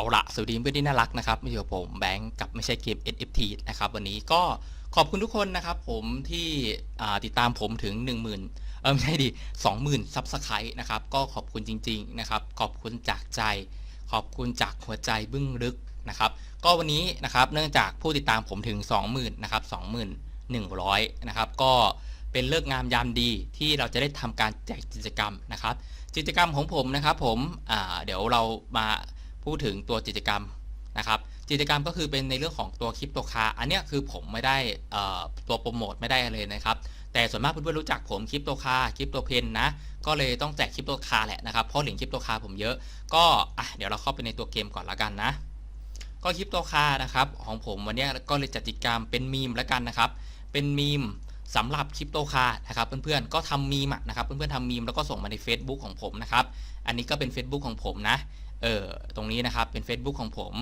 เอาละสวัสดีเพื่อนที่น่ารักนะครับมาอยู่กับผมแบงค์กับไม่ใช่เกม NFT นะครับวันนี้ก็ขอบคุณทุกคนนะครับผมที่ติดตามผมถึง 10,000เออไม่ใช่ดิ20,000ซับสไครต์นะครับก็ขอบคุณจริงๆนะครับขอบคุณจากใจ ขอบคุณจากหัวใจบึ้งลึกนะครับก็วันนี้นะครับเนื่องจากผู้ติดตามผมถึง 20,000นะครับ21,100นะครับก็เป็นเลิกงามยามดีที่เราจะได้ทำการแจกกิจกรรมนะครับกิจกรรมของผมนะครับผมเดี๋ยวเรามา พูดถึงตัวกิจกรรมนะครับกิจกรรมก็คือเป็นในเรื่องของตัวคริปโตคาอันนี้คือผมไม่ได้ตัวโปรโมทไม่ได้เลยนะครับ แต่ส่วนมากเพื่อนๆรู้จักผมคริปโตคาคริปโตเพนนะ ก็เลยต้องแจกคริปโตคาแหละนะครับ เพราะเหรียญคริปโตคาผมเยอะ ก็อะเดี๋ยวเราเข้าไปในตัวเกมก่อนละกันนะ ก็คริปโตคานะครับของผมวันนี้ก็เลยจัดกิจกรรมเป็นมีมแล้วกันนะครับ เป็นมีมสำหรับคริปโตคานะครับเพื่อนๆก็ทำมีมะนะครับเพื่อนๆทำมีมแล้วก็ส่งมาใน Facebook ของผมนะครับอันนี้ก็เป็น Facebook ของผมนะ เออตรงนี้นะครับเป็น Facebook ของผม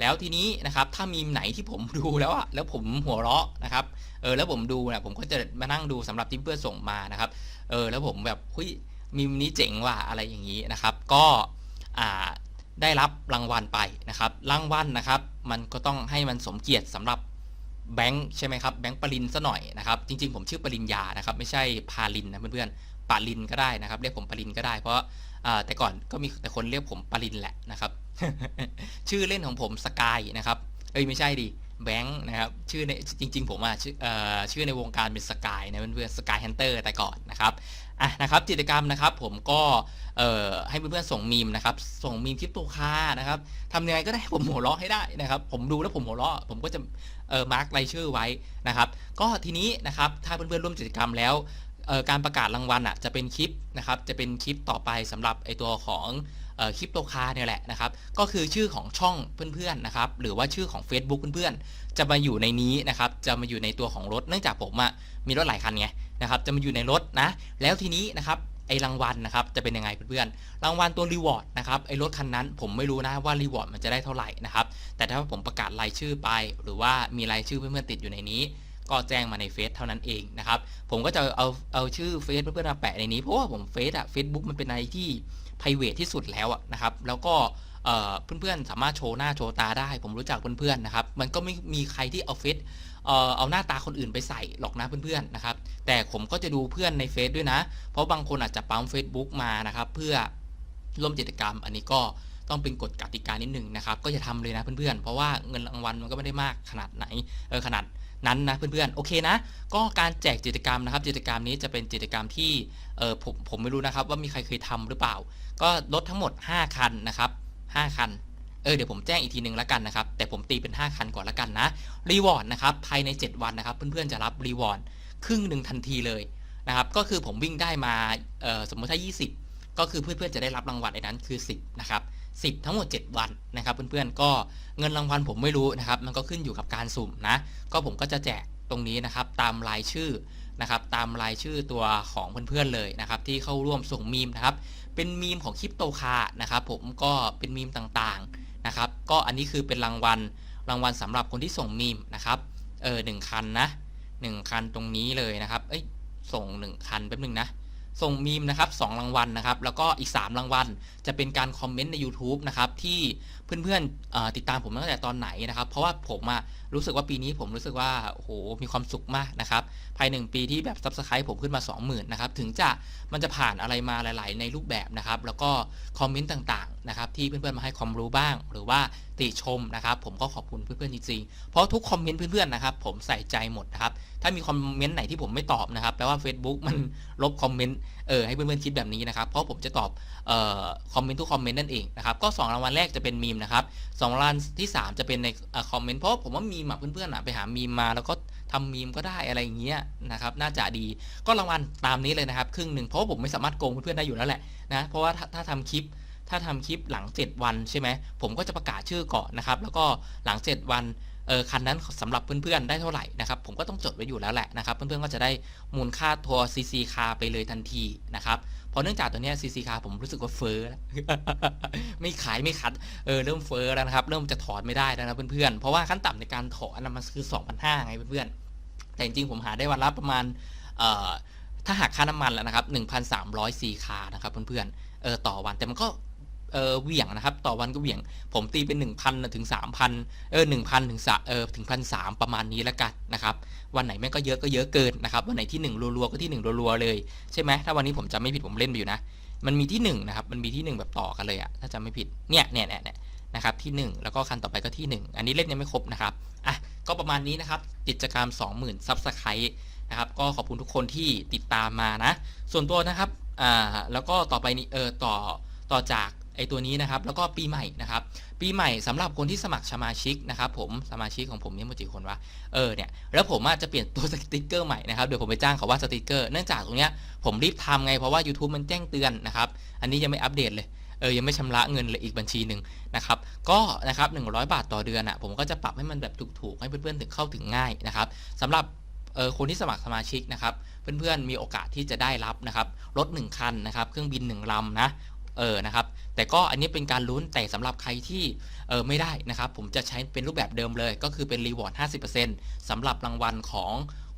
แล้วทีนี้นะครับถ้ามีมไหนที่ผมดูแล้วอะแล้วผมหัวเราะนะครับเออแล้วผมดูนะผมก็จะมานั่งดูสำหรับที่เพื่อนส่งมานะครับเออแล้วผมแบบเฮ้ยมีมนี้เจ๋งว่ะอะไรอย่างนี้นะครับ ก็อ่าได้รับรางวัลไปนะครับรางวัลนะครับ มันก็ต้องให้มันสมเกียรติสำหรับแบงค์ใช่ไหมครับแบงค์ปรินซะหน่อยนะครับจริง ๆ ผมชื่อปริญญานะครับ ไม่ใช่พาลินนะเพื่อนๆปาลินก็ได้นะครับเรียกผมปรินก็ได้เพราะ แต่ก่อนก็มีแต่คนเรียกผมปรินแหละนะครับ ชื่อเล่นของผมสกายนะครับเอ้ยไม่ใช่ดิแบงค์นะครับชื่อในจริง ๆ ผมอะชื่อชื่อในวงการเป็นสกายนะเพื่อนๆสกายแฮนเตอร์แต่ก่อนนะครับอะนะครับกิจกรรมนะครับผมก็ให้เพื่อนๆส่งมีมนะครับส่งมีมคลิปตัวคานะครับทำยังไงก็ได้ผมหัวเราะให้ได้นะครับ ผมดูแล้วผมหัวเราะผมก็จะเออมาร์กรายชื่อไว้นะครับ ก็ทีนี้นะครับถ้าเพื่อนๆร่วมกิจกรรมแล้ว การประกาศรางวัลอะจะเป็นคลิปนะครับจะเป็นคลิปต่อไปสำหรับไอตัวของคลิปโตคาเนี่ยแหละนะครับ ก็คือชื่อของช่องเพื่อนๆนะครับหรือว่าชื่อของ Facebook เพื่อนๆ จะมาอยู่ในนี้นะครับจะมาอยู่ในตัวของรถเนื่องจากผมอะมีรถหลายคันไงนะครับจะมาอยู่ในรถนะแล้วทีนี้นะครับไอรางวัลนะครับจะเป็นยังไงเพื่อนๆ รางวัลตัวรีวอร์ดนะครับไอรถคันนั้นผมไม่รู้นะว่ารีวอร์ดมันจะได้เท่าไหร่นะครับแต่ถ้าผมประกาศรายชื่อไป หรือว่ามีรายชื่อเพื่อนๆติดอยู่ในนี้ ก็แจ้งมาในเฟซเท่านั้นเองนะครับ ผมก็จะเอาเอาชื่อเฟซเพื่อนๆมาแปะในนี้เพราะว่าผมเฟซอะเฟซบุ๊กมันเป็นอะไรที่ p r i v a t ที่สุดแล้วนะครับ แล้วก็เพื่อนๆสามารถโชว์หน้าโชว์ตาได้ ผมรู้จักเพื่อนๆนะครับ มันก็ไม่มีใครที่เอาเฟซเอาหน้าตาคนอื่นไปใส่หรอกนะเพื่อนๆนะครับ แต่ผมก็จะดูเพื่อนในเฟซด้วยนะ เพราะบางคนอาจจะปั๊ม Facebook มานะครับ เพื่อร่วมกิจกรรม อันนี้ก็ต้องเป็นกฎกติกานิดหนึ่งนะครับ ก็อย่าทำเลยนะเพื่อนๆ เพราะว่าเงินรางวัลมันก็ไม่ได้มากขนาดไหนขนาด นั้นนะเพื่อนๆโอเคนะ ก็การแจกกิจกรรมนะครับกิจกรรมนี้จะเป็นกิจกรรมที่เออผมผมไม่รู้นะครับว่ามีใครเคยทำหรือเปล่า ก็รถทั้งหมด 5 คันนะครับ 5 คันเออเดี๋ยวผมแจ้งอีกทีนึงแล้วกันนะครับ แต่ผมตีเป็น 5 คันก่อนล้วกันนะรีวอร์ดนะครับภายใน 7 วันนะครับ เพื่อนๆจะรับรีวอร์ดครึ่งหนึ่งทันทีเลยนะครับก็คือผมวิ่งได้มาสมมติถ้า 20 ก็คือเพื่อนๆจะได้รับรางวัลในนั้นคือ 10 นะครับ 10 ทั้งหมด 7 วันนะครับเพื่อนๆก็เงินรางวัลผมไม่รู้นะครับ มันก็ขึ้นอยู่กับการสุ่มนะ ก็ผมก็จะแจกตรงนี้นะครับตามรายชื่อนะครับตามรายชื่อตัวของเพื่อนๆเลยนะครับ ที่เข้าร่วมส่งมีมนะครับ เป็นมีมของคริปโตคานะครับ ผมก็เป็นมีมต่างๆนะครับ ก็อันนี้คือเป็นรางวัลรางวัลสำหรับคนที่ส่งมีมนะครับเออหนึ่งคันนะหนึ่งคันตรงนี้เลยนะครับเอ้ยส่งหนึ่งคันแป๊บนึงนะ ส่งมีมนะครับสองรางวัลนะครับ แล้วก็อีก 3 รางวัล จะเป็นการคอมเมนต์ใน YouTube นะครับ ที่เพื่อนๆติดตามผมตั้งแต่ตอนไหนนะครับ เพราะว่าผมอะรู้สึกว่าปีนี้ผมรู้สึกว่าโอ้โหมีความสุขมากนะครับ ภายหนึ่งปีที่แบบซับสไครต์ผมขึ้นมา 20,000นะครับ ถึงจะมันจะผ่านอะไรมาหลาย ๆ ในรูปแบบนะครับ แล้วก็คอมเมนต์ต่างๆนะครับที่เพื่อนๆมาให้ความรู้บ้าง หรือว่าติชมนะครับผมก็ขอบคุณเพื่อนๆจริงๆ เพราะทุกคอมเมนต์เพื่อนๆนะครับผมใส่ใจหมดนะครับ ถ้ามีคอมเมนต์ไหนที่ผมไม่ตอบนะครับแปลว่า Facebook มันลบคอมเมนต์เออให้เพื่อนๆคิดแบบนี้นะครับ เพราะผมจะตอบเอ่อคอมเมนต์ทุกคอมเมนต์นั่นเองนะครับ ก็ 2 รางวัลแรกจะเป็นมีมนะครับสองรางวัลที่ 3 จะเป็นในคอมเมนต์เพราะผมว่ามีมอะเพื่อนๆอะไปหามีมมาแล้วก็ทำมีมก็ได้อะไรอย่างเงี้ยนะครับน่าจะดีก็รางวัลตามนี้เลยนะครับ ครึ่งหนึ่งเพราะผมไม่สามารถโกงเพื่อนๆได้อยู่แล้วแหละนะเพราะว่าถ้าถาทำคลิปถ้าทำคลิปหลัง 7 วันใช่ไหมผมก็จะประกาศชื่อก่อนนะครับแล้วก็หลัง 7 วัน เออคันนั้นสำหรับเพื่อนๆได้เท่าไหร่นะครับผมก็ต้องจดไว้อยู่แล้วแหละนะครับเพื่อนๆก็จะได้มูลค่าทัวร์ CC คาไปเลยทันทีนะครับเพราะเนื่องจากตัวเนี้ย CC คาผมรู้สึกว่าเฟ้อแล้วไม่ขายไม่คัดเออเริ่มเฟ้อแล้วนะครับเริ่มจะถอนไม่ได้แล้วนะเพื่อนๆเพราะว่าขั้นต่ำในการถอนนะมันคือ2,500ไงเพื่อนๆแต่จริงๆผมหาได้วันละประมาณเอ่อถ้าหักค่าน้ำมันแล้วนะครับ1,300 c คานะครับเพื่อนๆเออต่อวันแต่มันก็ เออเหวี่ยงนะครับ ต่อวันก็เหวี่ยง ผมตีเป็น 1,000 ถึง 3,000 เออ 1,000 ถึงสเออถึง1,300ประมาณนี้แล้วกันนะครับ วันไหนแม่งก็เยอะก็เยอะเกินนะครับ วันไหนที่ 1 รัวๆ ก็ที่ 1 รัวๆ เลย ใช่ไหม ถ้าวันนี้ผมจำไม่ผิดผมเล่นไปอยู่นะ มันมีที่ 1 นะครับ มันมีที่ 1 แบบต่อกันเลยอะถ้าจำไม่ผิดเนี่ยเนี่ยเนี่ยเนี่ยนะครับ ที่ 1 แล้วก็คันต่อไปก็ที่ 1 อันนี้เล่นยังไม่ครบนะครับ อะ ก็ประมาณนี้นะครับ กิจกรรม 20,000ซับสไครต์นะครับ ก็ขอบคุณทุกคนที่ติดตามมานะ ส่วนตัวนะครับ อ่า แล้วก็ต่อไปนี้ เออ ต่อ ต่อจาก ไอตัวนี้นะครับแล้วก็ปีใหม่นะครับปีใหม่สำหรับคนที่สมัครสมาชิกนะครับผมสมาชิกของผมนี่มันกี่คนวะเออเนี่ยแล้วผมอาจจะเปลี่ยนตัวสติกเกอร์ใหม่นะครับเดี๋ยวผมไปจ้างเขาว่าสติกเกอร์เนื่องจากตรงเนี้ยผมรีบทำไงเพราะว่า YouTube มันแจ้งเตือนนะครับอันนี้ยังไม่อัปเดตเลยเออยังไม่ชำระเงินเลยอีกบัญชีหนึ่งนะครับก็นะครับ100 บาทต่อเดือนอะผมก็จะปรับให้มันแบบถูกๆให้เพื่อนๆถึงเข้าถึงง่ายนะครับสำหรับเออคนที่สมัครสมาชิกนะครับเพื่อนๆมีโอกาสที่จะได้รับนะครับรถ1คันนะครับเครื่องบิน1ลำนะเออนะครับ แต่ก็อันนี้เป็นการลุ้นแต่สำหรับใครที่เออไม่ได้นะครับ ผมจะใช้เป็นรูปแบบเดิมเลย ก็คือเป็นรีวอร์ด50%สำหรับรางวัลของ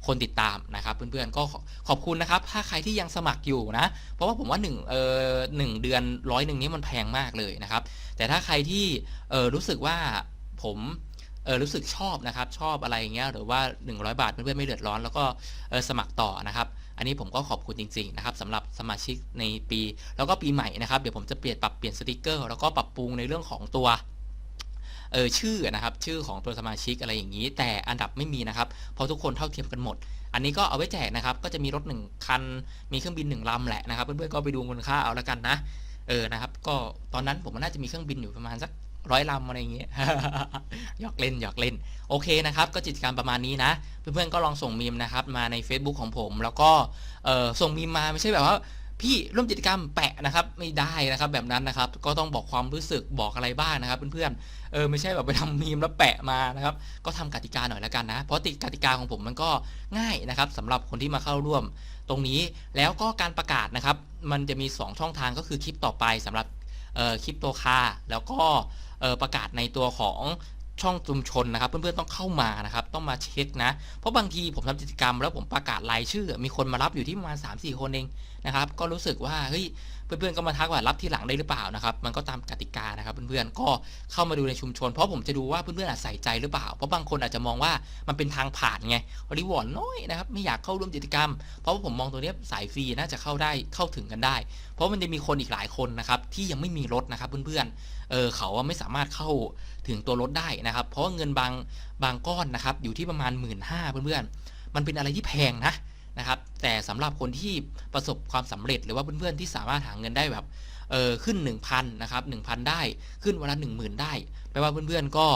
คนติดตามนะครับเพื่อนๆก็ขอบคุณนะครับ ถ้าใครที่ยังสมัครอยู่นะ เพราะว่าผมว่า1เออหนึ่งเดือนร้อยหนึ่งนี้มันแพงมากเลยนะครับ แต่ถ้าใครที่เออรู้สึกว่าผมเออรู้สึกชอบนะครับชอบอะไรอย่างเงี้ยหรือว่า 100 บาทเพื่อนๆไม่เดือดร้อนแล้วก็เออสมัครต่อนะครับ อันนี้ผมก็ขอบคุณจริงๆนะครับสำหรับสมาชิกในปี แล้วก็ปีใหม่นะครับเดี๋ยวผมจะเปลี่ยนปรับเปลี่ยนสติกเกอร์แล้วก็ปรับปรุงในเรื่องของตัวเออชื่อนะครับชื่อของตัวสมาชิกอะไรอย่างนี้ แต่อันดับไม่มีนะครับเพราะทุกคนเท่าเทียมกันหมด อันนี้ก็เอาไว้แจกนะครับ ก็จะมีรถหนึ่งคัน มีเครื่องบินหนึ่งลำแหละนะครับเพื่อนๆก็ไปดูมูลค่าเอาละกันนะเออนะครับ ก็ตอนนั้นผมน่าจะมีเครื่องบินอยู่ประมาณสัก ร้อยลำอะไรอย่างเงี้ยหยอกเล่นหยอกเล่น โอเคนะครับ ก็กิจกรรมประมาณนี้นะ เพื่อนๆก็ลองส่งมีมนะครับ มาใน Facebook ของผม แล้วก็ส่งมีมมาไม่ใช่แบบว่าพี่ร่วมกิจกรรมแปะนะครับไม่ได้นะครับแบบนั้นนะครับ ก็ต้องบอกความรู้สึกบอกอะไรบ้างนะครับเพื่อนๆเออไม่ใช่แบบไปทำมีมแล้วแปะมานะครับ ก็ทำกติกาหน่อยแล้วกันนะ เพราะติดกติกาของผมมันก็ง่ายนะครับสำหรับคนที่มาเข้าร่วมตรงนี้แล้วก็การประกาศนะครับ มันจะมี 2 ช่องทางก็คือคลิปต่อไปสำหรับ คลิปตัวคาแล้วก็ประกาศในตัวของช่องชุมชนนะครับ เพื่อนๆต้องเข้ามานะครับ ต้องมาเช็คนะ เพราะบางทีผมทำกิจกรรมแล้วผมประกาศรายชื่อ มีคนมารับอยู่ที่ประมาณ3-4 คนเองนะครับ ก็รู้สึกว่าเฮ้ย เพื่อนๆก็มาทักว่ารับที่หลังได้หรือเปล่านะครับ มันก็ตามกติกานะครับเพื่อนๆก็เข้ามาดูในชุมชน เพราะผมจะดูว่าเพื่อนๆอาจใส่ใจหรือเปล่า เพราะบางคนอาจจะมองว่ามันเป็นทางผ่านไงรีวอร์ดน้อยนะครับไม่อยากเข้าร่วมกิจกรรม เพราะว่าผมมองตัวนี้สายฟรีน่าจะเข้าได้เข้าถึงกันได้ เพราะมันจะมีคนอีกหลายคนนะครับที่ยังไม่มีรถนะครับเพื่อนๆเออเขาไม่สามารถเข้าถึงตัวรถได้นะครับ เพราะเงินบางบางก้อนนะครับอยู่ที่ประมาณ 1 5ื่นห้าเพื่อนๆมันเป็นอะไรที่แพงนะ นะครับ แต่สำหรับคนที่ประสบความสำเร็จหรือว่าเพื่อนๆที่สามารถหาเงินได้แบบเออขึ้น 1,000นะครับ1,000 ได้ขึ้นวันละ10,000 ได้แปลว่าเพื่อนๆก็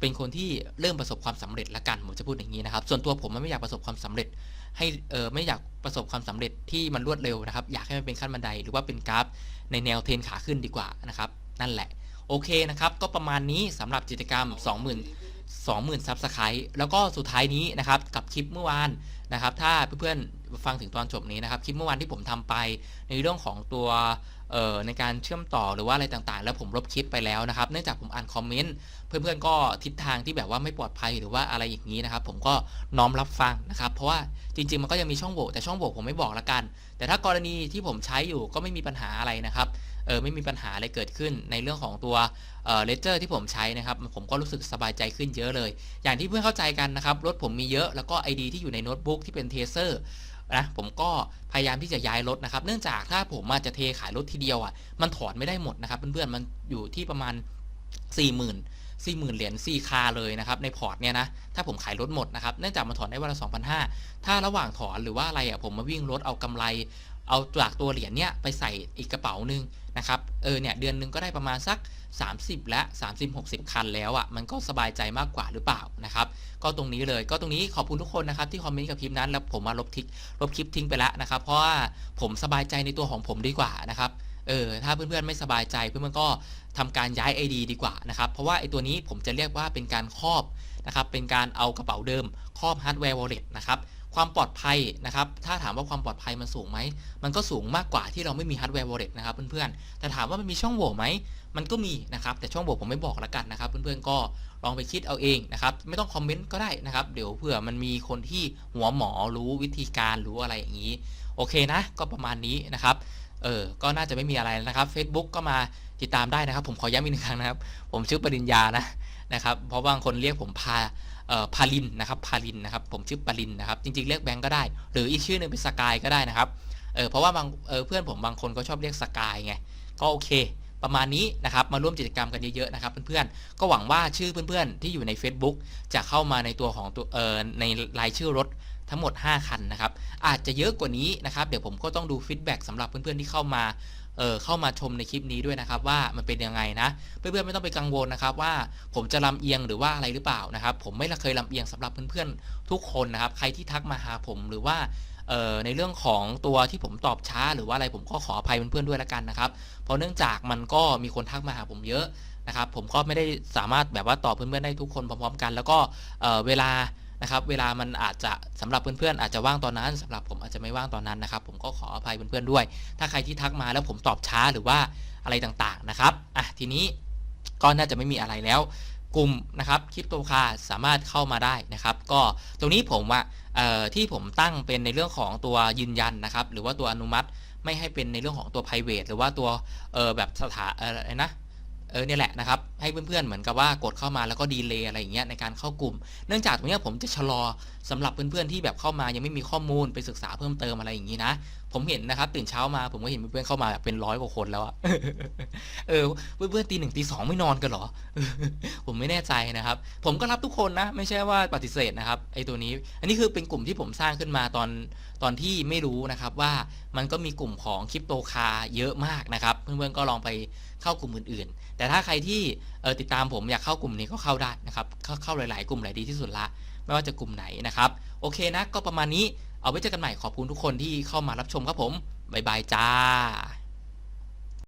เป็นคนที่เริ่มประสบความสำเร็จละกันผมจะพูดอย่างนี้นะครับ ส่วนตัวผมมันไม่อยากประสบความสำเร็จ ให้เออไม่อยากประสบความสำเร็จที่มันรวดเร็วนะครับ อยากให้มันเป็นขั้นบันไดหรือว่าเป็นกราฟในแนวเทรนขาขึ้นดีกว่านะครับ นั่นแหละโอเคนะครับ ก็ประมาณนี้สำหรับกิจกรรม 20,000 20,000ซับสไครต์แล้วก็สุดท้ายนี้นะครับกับคลิปเมื่อวานนะครับ ถ้าเพื่อนๆฟังถึงตอนจบนี้นะครับ คลิปเมื่อวานที่ผมทำไปในเรื่องของตัวในการเชื่อมต่อหรือว่าอะไรต่างๆ แล้วผมลบคลิปไปแล้วนะครับ เนื่องจากผมอ่านคอมเมนต์เพื่อนๆก็ทิศทางที่แบบว่าไม่ปลอดภัยหรือว่าอะไรอย่างนี้นะครับ ผมก็น้อมรับฟังนะครับ เพราะว่า จริง ๆ มันก็ยังมีช่องโหว่แต่ช่องโหว่ผมไม่บอกละกัน แต่ถ้ากรณีที่ผมใช้อยู่ก็ไม่มีปัญหาอะไรนะครับเออไม่มีปัญหาอะไรเกิดขึ้นในเรื่องของตัวเออเลเจอร์ที่ผมใช้นะครับ ผมก็รู้สึกสบายใจขึ้นเยอะเลย อย่างที่เพื่อนเข้าใจกันนะครับ รถผมมีเยอะแล้วก็ ID ที่อยู่ในโน้ตบุ๊กที่เป็นเทเซอร์นะผมก็พยายามที่จะย้ายรถนะครับ เนื่องจากถ้าผมมาจะเทขายรถทีเดียวอะมันถอนไม่ได้หมดนะครับ เพื่อนๆมันอยู่ที่ประมาณ 40,000 40,000 เหรียญ4คาเลยนะครับในพอร์ตเนี่ยนะถ้าผมขายรถหมดนะครับเนื่องจากมันถอนได้วันละ2,500 ถ้าระหว่างถอนหรือว่าอะไรอะผมมาวิ่งรถเอากำไร เอาจากตัวเหรียญเนี้ยไปใส่อีกกระเป๋านึงนะครับเออเนี่ยเดือนหนึงก็ได้ประมาณสัก 30 และ 30 60 คันแล้วอะมันก็สบายใจมากกว่าหรือเปล่านะครับก็ตรงนี้เลยก็ตรงนี้ขอบคุณทุกคนนะครับที่คอมเมนต์กับคลิปนั้นแล้วผมมาลบทิ้งลบคลิปทิ้งไปแล้วนะครับเพราะว่าผมสบายใจในตัวของผมดีกว่านะครับ เออถ้าเพื่อนๆไม่สบายใจเพื่อนๆก็ทำการย้าย ID ดีกว่านะครับ เพราะว่าไอตัวนี้ผมจะเรียกว่าเป็นการครอบนะครับ เป็นการเอากระเป๋าเดิมครอบฮาร์ดแวร์ wallet นะครับ ความปลอดภัยนะครับ ถ้าถามว่าความปลอดภัยมันสูงไหม มันก็สูงมากกว่าที่เราไม่มีฮาร์ดแวร์ wallet นะครับเพื่อนๆ แต่ถามว่ามันมีช่องโหว่ไหม มันก็มีนะครับ แต่ช่องโหว่ผมไม่บอกล้วกันนะครับ เพื่อนๆ ก็ลองไปคิดเอาเองนะครับ ไม่ต้องคอมเมนต์ก็ได้นะครับ เดี๋ยวเผื่อมันมีคนที่หัวหมอรู้วิธีการรู้อะไรอย่างนี้ โอเคนะ ก็ประมาณนี้นะครับ เออ ก็น่าจะไม่มีอะไรนะครับ Facebook ก็มาติดตามได้นะครับ ผมขอย้ำอีกหนึ่งครั้งนะครับ ผมชื่อปริญญานะนะครับ เพราะบางคนเรียกผมพาเอ่อพาลินนะครับพาลินนะครับผมชื่อปรินนะครับจริงๆเรียกแบงก์ก็ได้ หรืออีกชื่อหนึ่งเป็นสกายก็ได้นะครับเออเพราะว่าบางเออเพื่อนผมบางคนก็ชอบเรียกสกายไงก็โอเค ประมาณนี้นะครับมาร่วมกิจกรรมกันเยอะๆนะครับเพื่อนๆก็หวังว่าชื่อเพื่อนๆที่อยู่ใน Facebook จะเข้ามาในตัวของตัวเออในรายชื่อรถ ทั้งหมด 5 คันนะครับ อาจจะเยอะกว่านี้นะครับ เดี๋ยวผมก็ต้องดูฟีดแบ็กสำหรับเพื่อนๆที่เข้ามาเออเข้ามาชมในคลิปนี้ด้วยนะครับว่ามันเป็นยังไงนะ เพื่อนๆไม่ต้องไปกังวลนะครับว่าผมจะลำเอียงหรือว่าอะไรหรือเปล่านะครับ ผมไม่เคยลำเอียงสำหรับเพื่อนๆทุกคนนะครับ ใครที่ทักมาหาผมหรือว่าเออในเรื่องของตัวที่ผมตอบช้า หรือว่าอะไรผมก็ขออภัยเพื่อนๆด้วยละกันนะครับ เพราะเนื่องจากมันก็มีคนทักมาหาผมเยอะนะครับ ผมก็ไม่ได้สามารถแบบว่าตอบเพื่อนๆได้ทุกคนพร้อมๆกัน แล้วก็เเวลา นะครับเวลามันอาจจะสำหรับเพื่อนๆอาจจะว่างตอนนั้นสำหรับผมอาจจะไม่ว่างตอนนั้นนะครับ ผมก็ขออภัยเพื่อนๆด้วย ถ้าใครที่ทักมาแล้วผมตอบช้าหรือว่าอะไรต่างๆนะครับอะทีนี้ก็น่าจะไม่มีอะไรแล้ว กลุ่มนะครับคริปโตคาสามารถเข้ามาได้นะครับ ก็ตรงนี้ผมว่าที่ผมตั้งเป็นในเรื่องของตัวยืนยันนะครับ หรือว่าตัวอนุมัติไม่ให้เป็นในเรื่องของตัว private หรือว่าตัวแบบสถาอะไรนะ เออเนี่ยแหละนะครับให้เพื่อนๆเหมือนกับว่ากดเข้ามาแล้วก็ดีเลย์อะไรอย่างเงี้ยในการเข้ากลุ่ม เนื่องจากตรงเนี้ยผมจะชะลอสำหรับเพื่อนๆที่แบบเข้ามายังไม่มีข้อมูลไปศึกษาเพิ่มเติมอะไรอย่างงี้นะผมเห็นนะครับตื่นเช้ามาผมก็เห็นเพื่อนๆเข้ามาแบบเป็นร้อยกว่าคนแล้วอะเออเพื่อนๆตีหนึ่งตีสองไม่นอนกันเหรอ ผมไม่แน่ใจนะครับ ผมก็รับทุกคนนะ ไม่ใช่ว่าปฏิเสธนะครับไอ้ตัวนี้ อันนี้คือเป็นกลุ่มที่ผมสร้างขึ้นมาตอนตอนที่ไม่รู้นะครับว่ามันก็มีกลุ่มของคริปโตคาเยอะมากนะครับ เพื่อนๆก็ลองไป เข้ากลุ่มอื่นๆ แต่ถ้าใครที่เติดตามผมอยากเข้ากลุ่มนี้ก็เข้าได้นะครับเข้าเข้าหลาย ๆ กลุ่มหลายดีที่สุดละ ไม่ว่าจะกลุ่มไหนนะครับ โอเคนะ ก็ประมาณนี้ เอาไว้เจอกันใหม่ขอบคุณทุกคนที่เข้ามารับชมครับผม บ๊ายบายจ้า